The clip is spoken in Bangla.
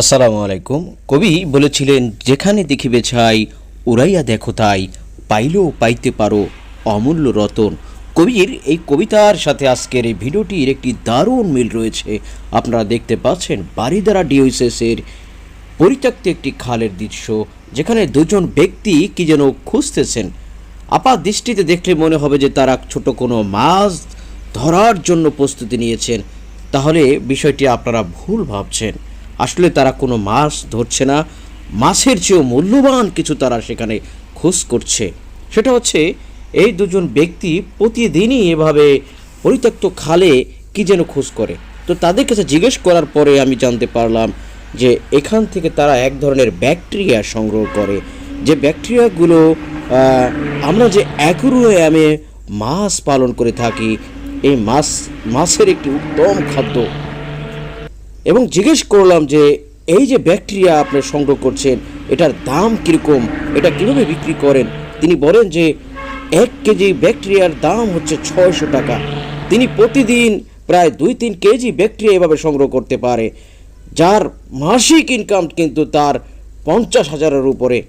আসসালামু আলাইকুম। কবি বলেছিলেন, যেখানে দেখিবে ছাই, উড়াইয়া দেখো তাই, পাইলেও পাইতে পারো অমূল্য রতন। কবির এই কবিতার সাথে আজকের এই ভিডিওটির একটি দারুণ মিল রয়েছে। আপনারা দেখতে পাচ্ছেন বারিদারা ডিওসেসের পরিত্যক্ত একটি খালের দৃশ্য, যেখানে দুজন ব্যক্তি কি যেন খুঁজতেছেন। আপাত দৃষ্টিতে দেখলে মনে হবে যে তারা ছোট কোনো মাছ ধরার জন্য প্রস্তুতি নিয়েছেন। তাহলে বিষয়টি আপনারা ভুল ভাবছেন। আসলে তারা কোনো মাছ ধরছে না। মাছের চেয়েও মূল্যবান কিছু তারা সেখানে খোঁজ করছে। সেটা হচ্ছে, এই দুজন ব্যক্তি প্রতিদিনই এভাবে পরিত্যক্ত খালে কি যেন খোঁজ করে। তো তাদের কাছে জিজ্ঞেস করার পরে আমি জানতে পারলাম যে এখান থেকে তারা এক ধরনের ব্যাকটেরিয়া সংগ্রহ করে। যে ব্যাকটেরিয়াগুলো আমরা যে অ্যাকুরিয়ামে মাছ পালন করে থাকি, এই মাছ, মাছের একটি উত্তম খাদ্য। এবং জিজ্ঞেস করলাম যে, এই যে ব্যাকটেরিয়া আপনি সংগ্রহ করছেন, এটার দাম কীরকম? এটা কীভাবে বিক্রি করেন? তিনি বলেন যে, এক কেজি ব্যাকটেরিয়ার দাম হচ্ছে ছয়শো টাকা। তিনি প্রতিদিন প্রায় দুই তিন কেজি ব্যাকটেরিয়া এভাবে সংগ্রহ করতে পারে, যার মাসিক ইনকাম কিন্তু তার পঞ্চাশ হাজারের উপরে।